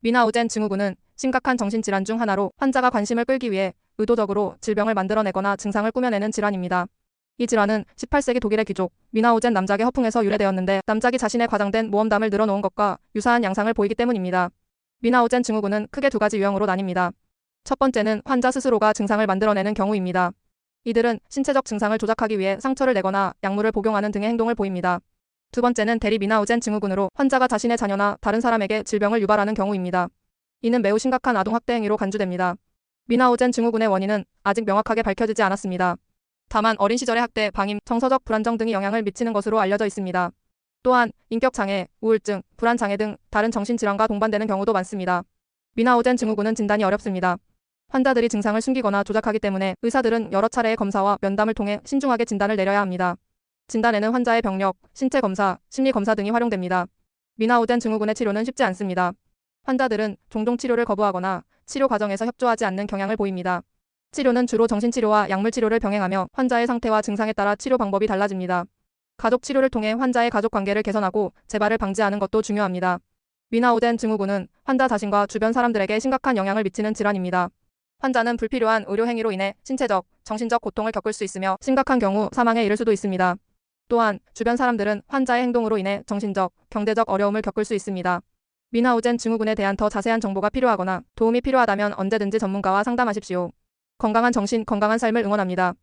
미나 우젠 증후군은 심각한 정신질환 중 하나로 환자가 관심을 끌기 위해 의도적으로 질병을 만들어내거나 증상을 꾸며내는 질환입니다. 이 질환은 18세기 독일의 귀족 미나우젠 남작의 허풍에서 유래되었는데 남작이 자신의 과장된 모험담을 늘어놓은 것과 유사한 양상을 보이기 때문입니다. 미나우젠 증후군은 크게 두 가지 유형으로 나뉩니다. 첫 번째는 환자 스스로가 증상을 만들어내는 경우입니다. 이들은 신체적 증상을 조작하기 위해 상처를 내거나 약물을 복용하는 등의 행동을 보입니다. 두 번째는 대리 미나우젠 증후군으로 환자가 자신의 자녀나 다른 사람에게 질병을 유발하는 경우입니다. 이는 매우 심각한 아동학대 행위로 간주됩니다. 미나우젠 증후군의 원인은 아직 명확하게 밝혀지지 않았습니다. 다만 어린 시절의 학대, 방임, 정서적 불안정 등이 영향을 미치는 것으로 알려져 있습니다. 또한 인격장애, 우울증, 불안장애 등 다른 정신질환과 동반되는 경우도 많습니다. 미나우젠 증후군은 진단이 어렵습니다. 환자들이 증상을 숨기거나 조작하기 때문에 의사들은 여러 차례의 검사와 면담을 통해 신중하게 진단을 내려야 합니다. 진단에는 환자의 병력, 신체 검사, 심리 검사 등이 활용됩니다. 미나우젠 증후군의 치료는 쉽지 않습니다. 환자들은 종종 치료를 거부하거나 치료 과정에서 협조하지 않는 경향을 보입니다. 치료는 주로 정신치료와 약물치료를 병행하며 환자의 상태와 증상에 따라 치료 방법이 달라집니다. 가족 치료를 통해 환자의 가족 관계를 개선하고 재발을 방지하는 것도 중요합니다. 미나우젠 증후군은 환자 자신과 주변 사람들에게 심각한 영향을 미치는 질환입니다. 환자는 불필요한 의료 행위로 인해 신체적, 정신적 고통을 겪을 수 있으며 심각한 경우 사망에 이를 수도 있습니다. 또한 주변 사람들은 환자의 행동으로 인해 정신적, 경제적 어려움을 겪을 수 있습니다. 미나우젠 증후군에 대한 더 자세한 정보가 필요하거나 도움이 필요하다면 언제든지 전문가와 상담하십시오. 건강한 정신, 건강한 삶을 응원합니다.